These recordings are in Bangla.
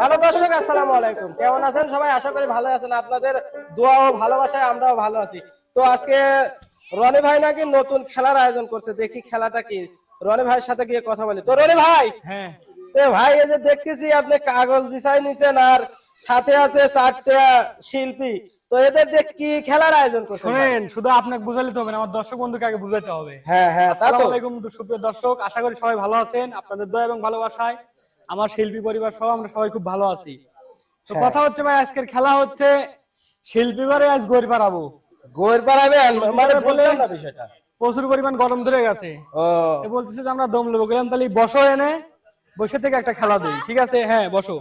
হ্যালো দর্শক, আসসালামু আলাইকুম। কেমন আছেন সবাই? আশা করি ভালো আছেন। আপনাদের দোয়া ও ভালোবাসায় আমরাও ভালো আছি। তো আজকে রনি ভাই নাকি নতুন খেলার আয়োজন করছে দেখি খেলাটা কি? রনি ভাইয়ের সাথে গিয়ে কথা বলি। তো রনি ভাই হ্যাঁ। ভাই এই যে দেখতেছি আপনি কাগজ বিছাই নিছেন আর সাথে আছে চারটে শিল্পী। তো এদের দেখ কি খেলার আয়োজন করছেন শুনেন শুধু আপনাকে বুঝাইতে হবে না আমার দর্শক বন্ধুকে আগে বুঝাইতে হবে। হ্যাঁ হ্যাঁ আসসালামু আলাইকুম সুপ্রিয় দর্শক আশা করি সবাই ভালো আছেন। আপনাদের দয়া এবং ভালোবাসায় আমার শিল্পী পরিবার সহ আমরা সবাই খুব ভালো আছি। তো হ্যাঁ। কথা হচ্ছে ভাই আজকের খেলা হচ্ছে শিল্পী ঘরে আজ গড়ি পারাবো গোয়ের পাড়াবেন মানে বলে- না বিষয়টা। প্রচুর পরিমাণ গরম ধরে গেছে। ও। বলতেছে যে আমরা দম নেব গেলাম তাহলে বসো এনে বসে থেকে একটা খেলা দিই। ঠিক আছে? হ্যাঁ বসো।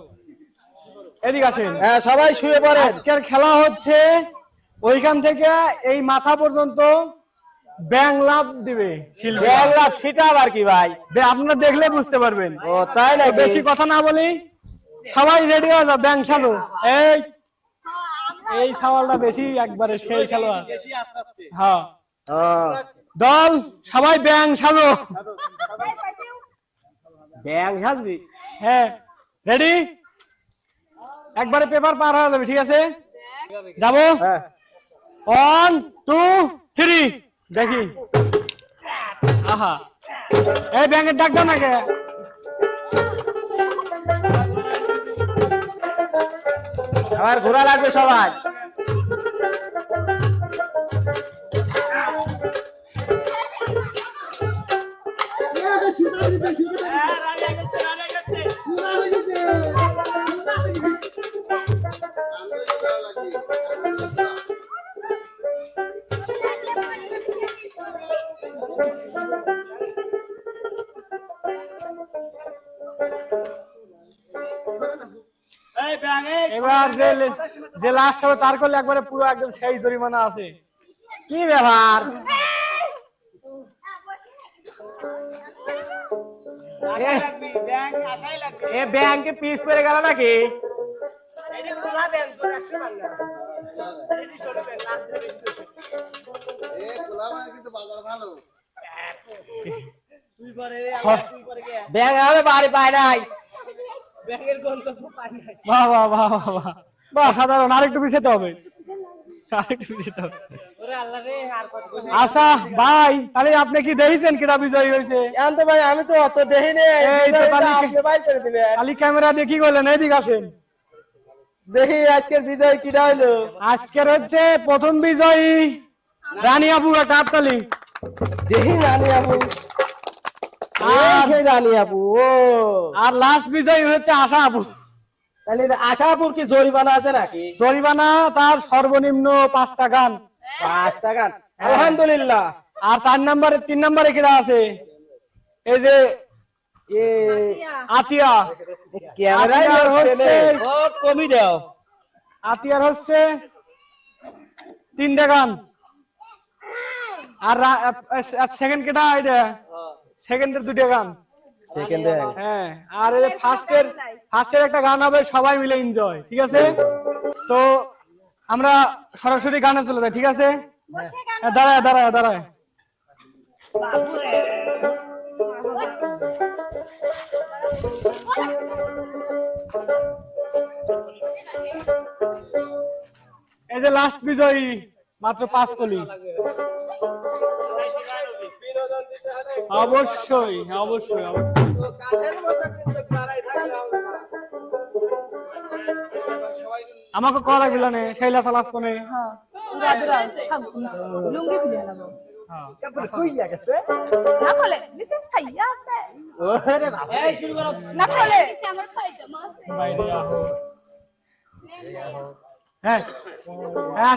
এদিকে আসেন। হ্যাঁ সবাই শুয়ে পড়েন। আজকের খেলা হচ্ছে ওইখান থেকে এই মাথা পর্যন্ত ব্যাং লাভ দিবে শিল্পী লাভ সেটা আবার কি ভাই? আপনারা দেখলে বুঝতে পারবেন। ও তাই না বেশি কথা না বলি সবাই রেডি হয়ে যাও ব্যাং সাজো এই এই সওয়ালটা বেশি একবারে সেই খেলোয়াড়। হ্যাঁ। দল সবাই ব্যাং সাজো। ব্যাং হাসবি হ্যাঁ। রেডি একবারে পেপার পার হয়ে যাবে ঠিক আছে? যাব? হ্যাঁ। ওয়ান টু থ্রি দেখি। আহা। এই ব্যাংকের ডাক দাও নাকি আমার ঘোরা লাগবে সবাই। লাস্ট হবে তার করলে একবারে পুরো একদম সেই জরিমানা আছে। কি ব্যাপার? এ ব্যাংকে পিস পড়ে গেল নাকি? ব্যাংক বাড়ি পায় নাই। বাহ বাহ বাহ বাহ। বাহ সাধারণ আরেকটু পিছাতে হবে। আরেকটু পিছাতে হবে। আচ্ছা ভাই তাহলে আপনি কি দেখেছেন কেটা বিজয়ী হয়েছে? জানতো ভাই আমি তো অত করে দিবেন খালি ক্যামেরা দেখি করলেন? এইদিকে আসেন। দেখি আজকের বিজয় কিটা হইল আজকের হচ্ছে প্রথম বিজয়ী রানী আপু একটা হাততালি দেখি রানী আপু এই আর- রানী আপু ও। আর লাস্ট বিজয়ী হচ্ছে আশা আপু তাহলে আশাপুর কি জরিমানা আছে নাকি? জরিমানা তার সর্বনিম্ন পাঁচটা গান। পাঁচটা টাকা আলহামদুলিল্লাহ। আর চার নম্বরে তিন নম্বরে কিরা আছে? এই যে এ আতিয়া। ক্যামেরায় হচ্ছে কমি দাও। আতিয়ার হচ্ছে তিনটা গান। আর সেকেন্ড কেটা এটা সেকেন্ডের দুইটা গান। সেকেন্ডে হ্যাঁ আর এই ফার্স্টের ফার্স্টের একটা গান হবে সবাই মিলে এনজয় ঠিক আছে? তো আমরা সরাসরি গানে চলে যাই ঠিক আছে? হ্যাঁ, দাঁড়ায় দাঁড়ায় দাঁড়ায়। এই যে লাস্ট বিজয়ী মাত্র পাঁচ কলি। অবশ্যই অবশ্যই অবশ্যই। আমাকে কল লাগবে না সেইলা চালাস কোনে লুঙ্গি খুলে হ্যাঁ না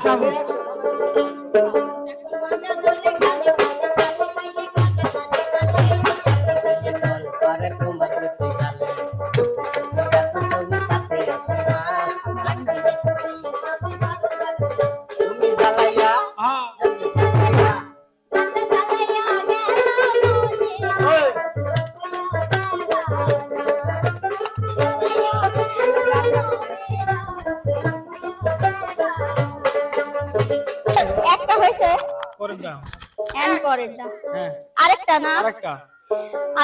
আরেকটা না? আরেকটা।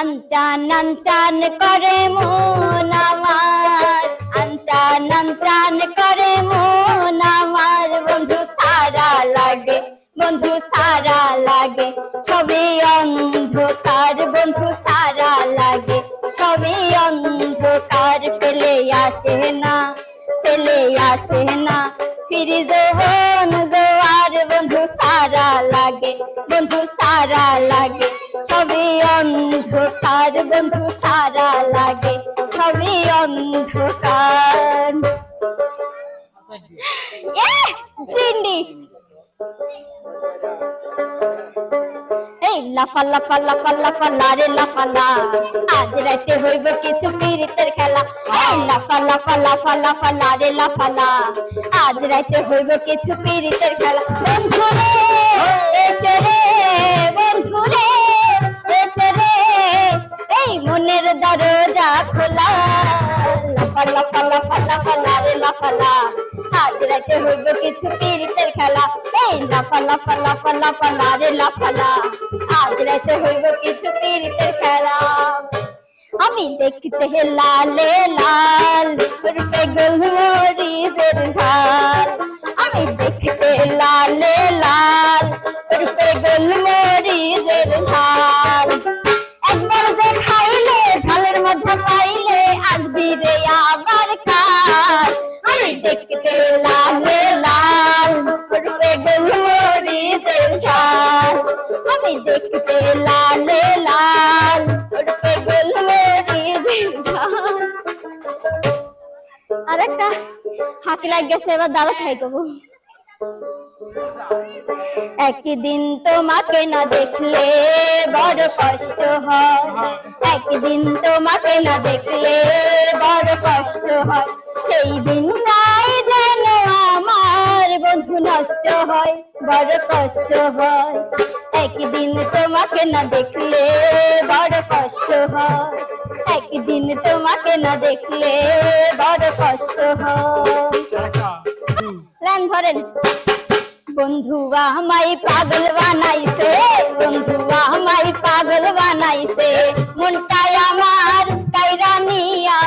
আনচান আনচান করে মন আমার। আনচান আনচান করে মন আমার। বন্ধু সারা লাগে বন্ধু সারা লাগে। ছবি অন্ধকার বন্ধু সারা লাগে। ছবি অন্ধকার পেলে আসে না পেলে আসে না। ফিরি যখন জোয়ার বন্ধু সারা লাগে বন্ধু সারা লাগে। ছবি অন্ধকার, বন্ধু, সারা লাগে। ছবি অন্ধকার। এই, লাফা লাফা লাফা লাফা লারে লাফা আজ রাতে হইব কিছু পীড়িতের খেলা। এই, লাফা লাফা লাফা লাফা লারে লাফা, লা। আজ রাতে হইব কিছু পীড়িতের খেলা। বন্ধু এসে রে, বন্ধু মনের দরজা খোলা। লাফা লাফা লাফা লাফা লারে লাফা লা আজ রাতে হইব কিছু পীড়িতের খেলা। এই লাফা লাফা লাফা লাফা লারে লাফা লা আজ রাতে হইব কিছু পীড়িতের খেলা। আমি দেখতে লালে, লাল, রূপে গোলমরিচের ঝাল আমি দেখতে লালে, লাল, রূপে গোলমরিচের ঝাল পাইলে আসবি রে আবার কাল। আমি দেখতে লালে লাল আমি দেখতে লালে লাল রূপে গোলমরিচের ঝাল। আরেকটা হাঁকি গেছে এবার দাঁড়া খাই দেবো একদিন তোমাকে না দেখলে বড় কষ্ট হয়। একদিন তোমাকে না দেখলে বড় কষ্ট হয়। সেই দিন নাই যেন আমার বন্ধু নষ্ট হয় বড় কষ্ট হয়। একদিন তোমাকে না দেখলে বড় কষ্ট হয়। একদিন তোমাকে না দেখলে বড় কষ্ট হয়। আরেকটা ধরেন। বন্ধু আমায় পাগল বানাইছে বন্ধু আমায় পাগল বানাইছে মনটাই আমার কাইরা নিয়া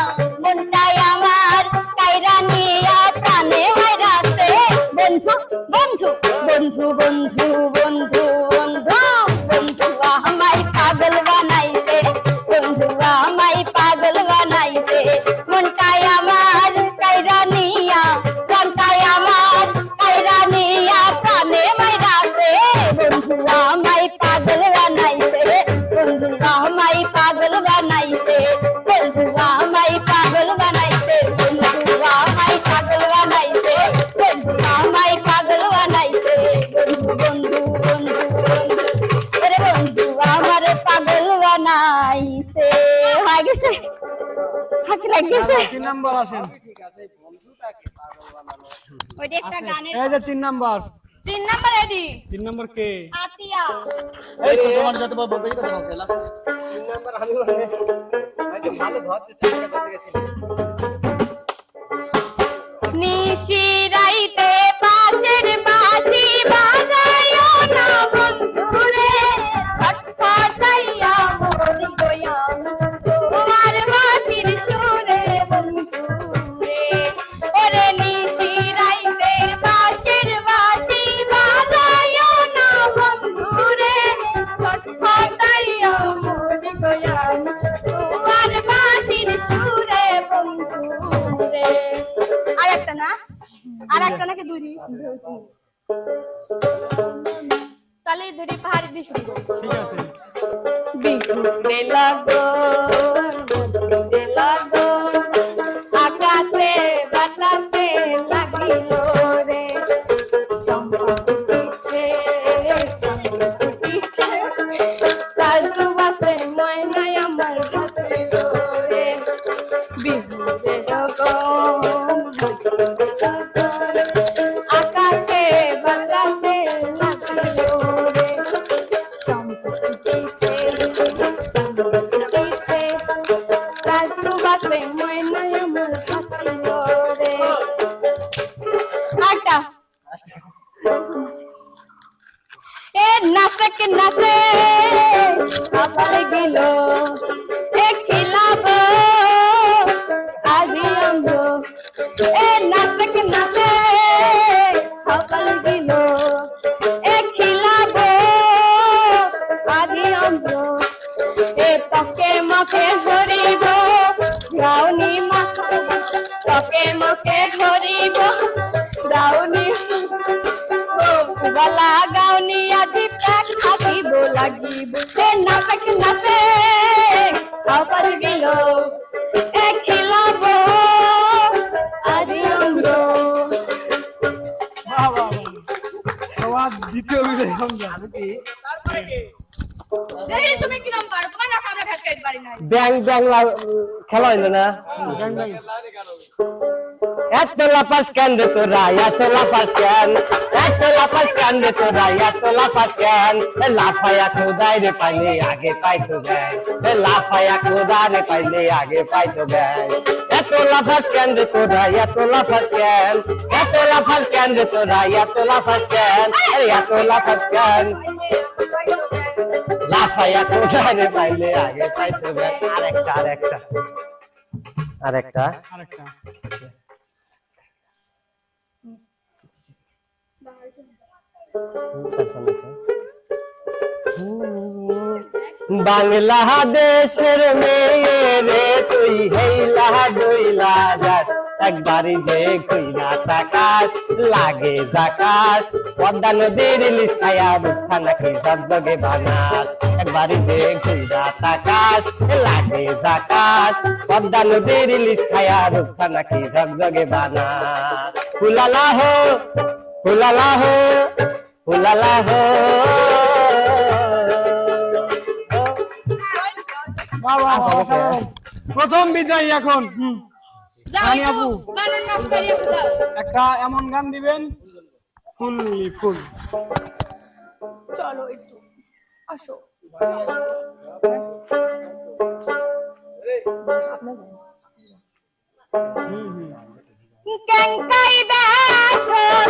মনটাই আমার কাইরা নিয়া প্রাণে হারাছে বন্ধু বন্ধু বন্ধু বন্ধু বন্ধু নাম্বার আসেন। ওইটা একটা গানের এই যে তিন নাম্বার। তিন নাম্বার এডি। তিন নাম্বার কে? আতিয়া। এই তো তোমার সাথে বলব লাস্ট তিন নাম্বার আমি মানে আজকে ভালো ধরতে চাই নিশিরাইতে আরেকটা নাকি দুই তাহলে দুটি পাহাড়ি দিয়ে শুরু ঠিক আছে। Thank you. তকে মকে ধরিব। গাউনি মা তকে মকে ধরিব। গাউনি গলা গাউনি আজি থাকিব, লাগিব। এ নাচক নাচে? আবার গেল ব্যাং ব্যাং লা- খেলা হইল না। এত লাফাস কেন রে তোরা? এত লাফাস কেন? এত লাফাস কেন রে তোরা? এত লাফাস কেন? লাফায়া খোদাই রে পাইলে আগে পাইতো গায় লাফায়া খোদা রে পাইলে আগে পাইতো গায় এত লাফাস কেন রে তোরা? এত লাফাস কেন? এত লাফাস কেন রে তোরা? এত লাফাস কেন? এত লাফাস কেন? লাফায়া খোদা রে পাইলে আগে পাইতো গায় আরেকটা। বাংলাদেশের মেয়ে রে, তুই হেইলা ডইলা যাস একবারই যে কইনা তাকাস, লাগে জাকাস। পদ্মা নদীর খায়া রুখা নাকি জগজগে বানাস। একবারই যে কইনা তাকাস, লাগে জাকাস। পদ্মা নদীর খায়া রুখা নাকি জগজগে বানাস। ফুলালা হো ফুলালা হো ফুলালা হো। বাহ, বাহ, বাহ, অসাধারণ। প্রথম বিজয় এখন। আপু। একটা এমন গান দিবেন ফুললি ফুল। চলো একটু আসো। কেঙ্কাই দেশর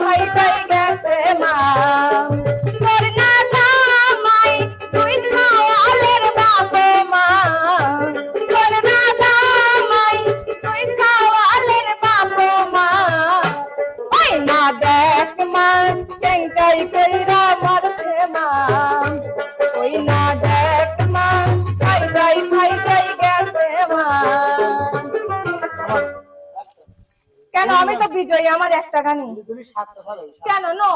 পাইটাই পাইটাই গেছে মা। রানী আপু কেন নো নো।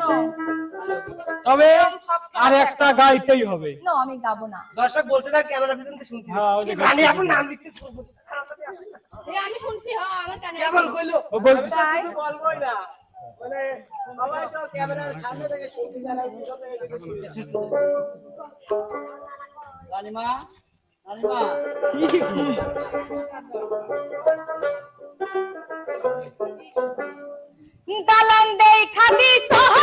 নো তবে আর একটা গাইতেই হবে। নো আমি গাবো না। দর্শক বলতে থাক ক্যামেরা পিছনতে শুনতে। হ্যাঁ, আপু নাম লিখতে আমি শুনছি হ্যাঁ আমার কানে কেমন কইলো না। মানে। রানীমা রানীমা দালান দেই খাবি সহবিয়া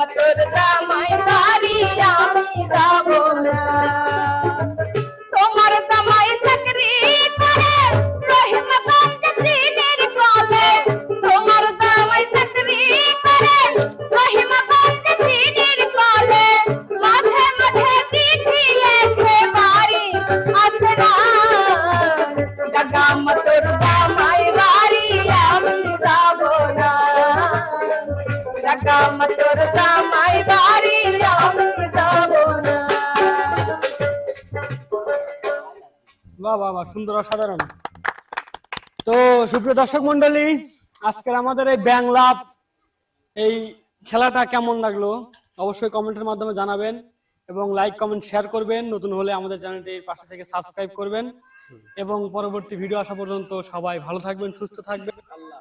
লাগাম তোর সুন্দর অসাধারণ। তো সুপ্রিয় দর্শক মন্ডলী আজকের আমাদের এই ব্যাংলাপ এই খেলাটা কেমন লাগল অবশ্যই কমেন্টের মাধ্যমে জানাবেন এবং লাইক, কমেন্ট, শেয়ার করবেন। নতুন হলে আমাদের চ্যানেলটির পাশে থেকে সাবস্ক্রাইব করবেন। এবং পরবর্তী ভিডিও আসা পর্যন্ত সবাই ভালো থাকবেন, সুস্থ থাকবেন। আল্লাহ